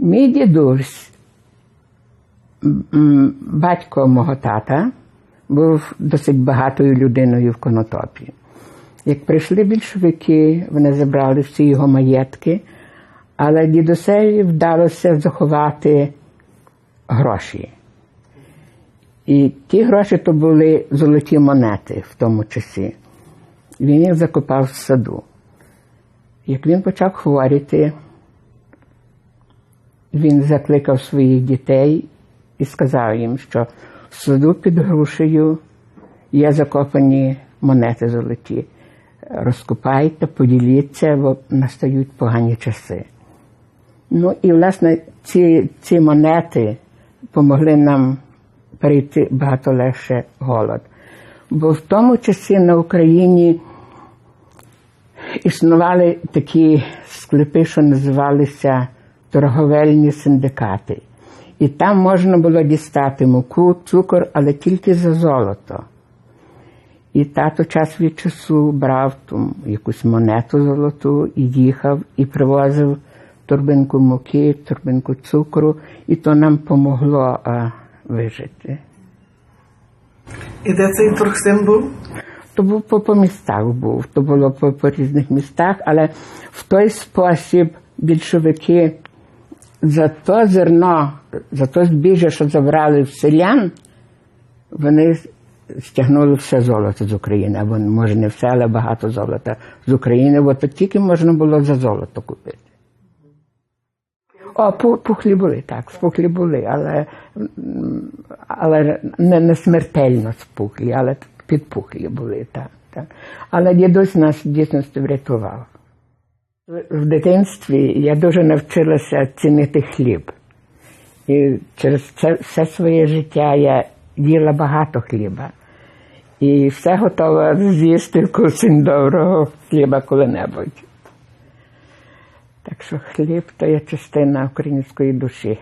Мій дідусь, батько мого тата, був досить багатою людиною в Конотопі. Як прийшли більшовики, вони забрали всі його маєтки, але дідусеві вдалося заховати гроші. І ті гроші то були золоті монети в тому часі. Він їх закопав в саду. Як він почав хворіти, він закликав своїх дітей і сказав їм, що в саду під грушею є закопані монети золоті. Розкопайте, поділіться, бо настають погані часи. Ну і, власне, ці, ці монети допомогли нам перейти багато легше голод. Бо в тому часі на Україні існували такі склепи, що називалися торговельні синдикати. І там можна було дістати муку, цукор, але тільки за золото. І тато час від часу брав ту якусь монету золоту і їхав і привозив торбинку муки, торбинку цукру, і то нам помогло а, вижити. І де цей Турксин був? То був по, по містах був, то було по, по різних містах, але в той спосіб більшовики за то зерно, за то збіжжя, що забрали в селян, вони стягнули все золото з України, або може не все, але багато золота з України, бо то тільки можна було за золото купити. О, пухлі були, так, спухлі були, але, але не, не смертельно спухлі, але підпухлі були, так, так. Але дідусь нас в дійсності врятував. В- дитинстві я дуже навчилася цінити хліб. І через це все своє життя я їла багато хліба. І все готова з'їсти кусень доброго хліба коли-небудь. Так що хліб то є частина української душі.